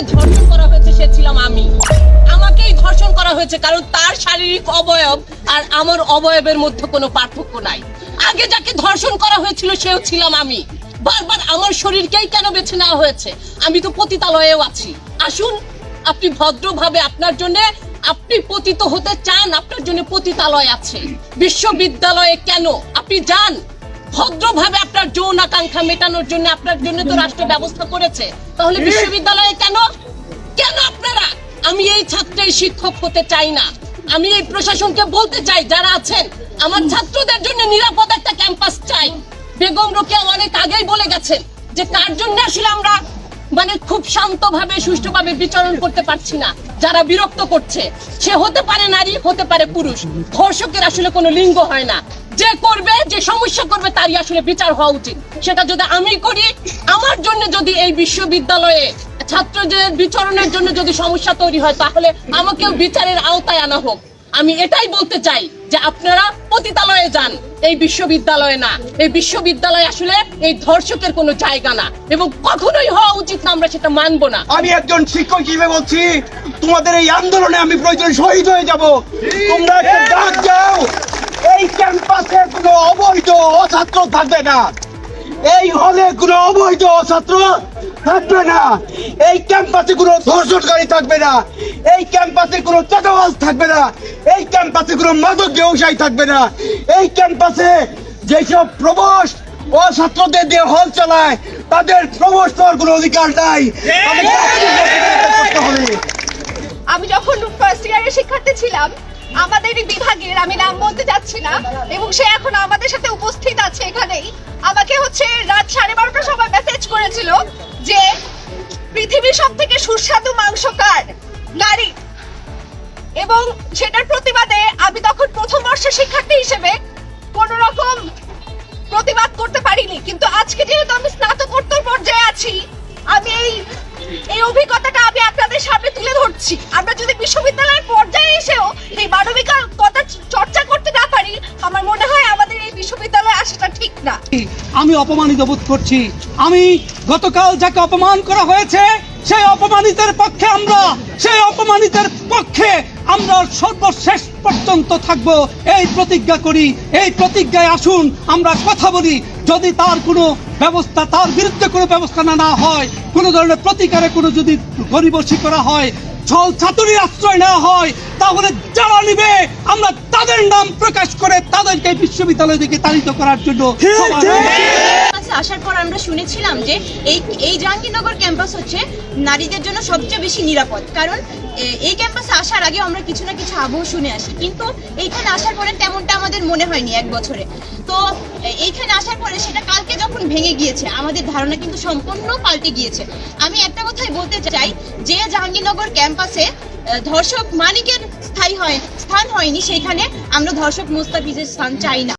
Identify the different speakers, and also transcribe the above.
Speaker 1: যাকে ধর্ষণ করা হয়েছে, সে ছিলাম আমি। আমাকেই ধর্ষণ করা হয়েছে, কারণ তার শারীরিক অবয়ব আর আমার অবয়বের মধ্যে কোনো পার্থক্য নাই। আগে যাকে ধর্ষণ করা হয়েছিল, সেও ছিলাম আমি। বারবার আমার শরীরকেই কেন বেছে নেওয়া হয়েছে? আমি তো পতিতালয়েও আছি। আসুন, আপনি ভদ্রভাবে আপনার জন্য, আপনি পতিত হতে চান, আপনার জন্য পতিতালয় আছে। বিশ্ববিদ্যালয়ে কেন? আপনি যান। ভদ্রভাবে আপনার যৌন আকাঙ্ক্ষা মেটানোর জন্য আপনার জন্য তো রাষ্ট্র ব্যবস্থা করেছে। তাহলে বিশ্ববিদ্যালয়ে কেন? কেন আপনারা? আমি এই ছাত্রের শিক্ষক হতে চাই না। আমি এই প্রশাসনকে বলতে চাই যারা আছেন আমার ছাত্রদের জন্য নিরাপদ একটা ক্যাম্পাস চাই। বেগম রোকেয়া অনেক আগেই বলে গেছেন যে কার জন্য আসলে আমরা মানে খুব শান্তভাবে সুষ্ঠুভাবে বিচরণ করতে পারছি না? যারা বিরক্ত করছে সে হতে পারে নারী হতে পারে পুরুষ। ধর্ষকের আসলে কোনো লিঙ্গ হয় না। যে করবে সমস্যা করবে তারই আসলে বিচার হওয়া উচিত। সেটা যদি আমি করি, আমার জন্য যদি এই বিশ্ববিদ্যালয়ে ছাত্রদের বিচরণের জন্য যদি সমস্যা তৈরি হয়, তাহলে আমাকেও বিচারের আওতায় আনা হোক। আমি এটাই বলতে চাই যে আপনারা পতিতালয়ে যান। এই বিশ্ববিদ্যালয়ে না। এই বিশ্ববিদ্যালয় আসলে এই ধর্ষকের কোনো জায়গা না। এবং কখনোই হওয়া উচিত না আমরা সেটা মানবো না।
Speaker 2: আমি একজন শিক্ষক হিসেবে বলছি, তোমাদের এই আন্দোলনে আমি প্রয়োজন শহীদ হয়ে যাব। তোমরা ডাক যাও এই ক্যাম্পাসে কোনো অবৈধ অছাত্র থাকবে না। এই হলে কোনো অবৈধ ছাত্র থাকবে না। এই ক্যাম্পাসে কোনো ধর্ষণকারী থাকবে না। এই ক্যাম্পাসে কোনো চাঁদাবাজ থাকবে না। এই ক্যাম্পাসে কোনো মাদক ব্যবসায়ী থাকবে না। এই ক্যাম্পাসে যেসব প্রবাস ও ছাত্রদের দিয়ে হল চালায় তাদের প্রবেশ পাওয়ার কোনো অধিকার নাই।
Speaker 3: আমি যখন ফার্স্ট ইয়ারের শিক্ষার্থী ছিলাম আমাদের বিভাগের, আমি নাম বলতে যাচ্ছি না, এবং সে এখন আমাদের সাথে উপস্থিত আছে এখানেই। আমাকে হচ্ছে রাত সাড়ে বারোটার সময় মেসেজ করেছিল যে, পৃথিবীর সব থেকে সুস্বাদু মাংস কার? নারী। এবং সেটার প্রতিবাদে আমি তখন প্রথম বর্ষের শিক্ষার্থী হিসেবে কোন রকম প্রতিবাদ করতে পারিনি। কিন্তু আজকে যেহেতু আমি স্নাতকোত্তর পর্যায়ে আছি, আমি এই এই অভিজ্ঞতাটা আমি আপনাদের সামনে তুলে ধরছি। আমরা যদি বিশ্ববিদ্যালয়ের পর্যায়ে এসেও এই মানবিকতা চর্চা করতে না পারি, আমার মনে হয় আমাদের এই বিশ্ববিদ্যালয়ে আসাটা ঠিক না।
Speaker 4: আমি অপমানিত বোধ করছি। আমি গতকাল যাকে অপমান করা হয়েছে, সেই অপমানিতের পক্ষে আমরা, সেই অপমানিতের পক্ষে আমরা সর্বশেষ পর্যন্ত থাকব। এই প্রতিজ্ঞা করি, এই প্রতিজ্ঞায় আসুন, আমরা কথা বলি। যদি তার কোনো ব্যবস্থা, তার বিরুদ্ধে কোনো ব্যবস্থা না না হয় কোনো ধরনের প্রতিকারে কোনো যদি গরিবসী করা হয় ছল ছাতুরির আশ্রয় নেওয়া হয় তাহলে যারা নিবে আমরা তাদের নাম প্রকাশ করে তাদেরকে বিশ্ববিদ্যালয় থেকে তাড়িত করার জন্য
Speaker 5: আসার পর আমরা শুনেছিলাম যে এই এই জাহাঙ্গীরনগর ক্যাম্পাস হচ্ছে নারীদের জন্য সবচেয়ে বেশি নিরাপদ। কারণ এই ক্যাম্পাসে আসার আগে আমরা কিছু না কিছু আবহ শুনে আসি। কিন্তু এইখানে আসার পরে তেমনটা আমাদের মনে হয়নি এক বছরে। তো এইখানে আসার পরে সেটা কালকে যখন ভেঙে গিয়েছে, আমাদের ধারণা কিন্তু সম্পূর্ণ পাল্টে গিয়েছে। আমি একটা কথাই বলতে চাই, যে জাহাঙ্গীরনগর ক্যাম্পাসে ধর্ষক মানিকের স্থায়ী হয় স্থান হয়নি সেইখানে আমরা ধর্ষক মোস্তাফিজের স্থান চাই না।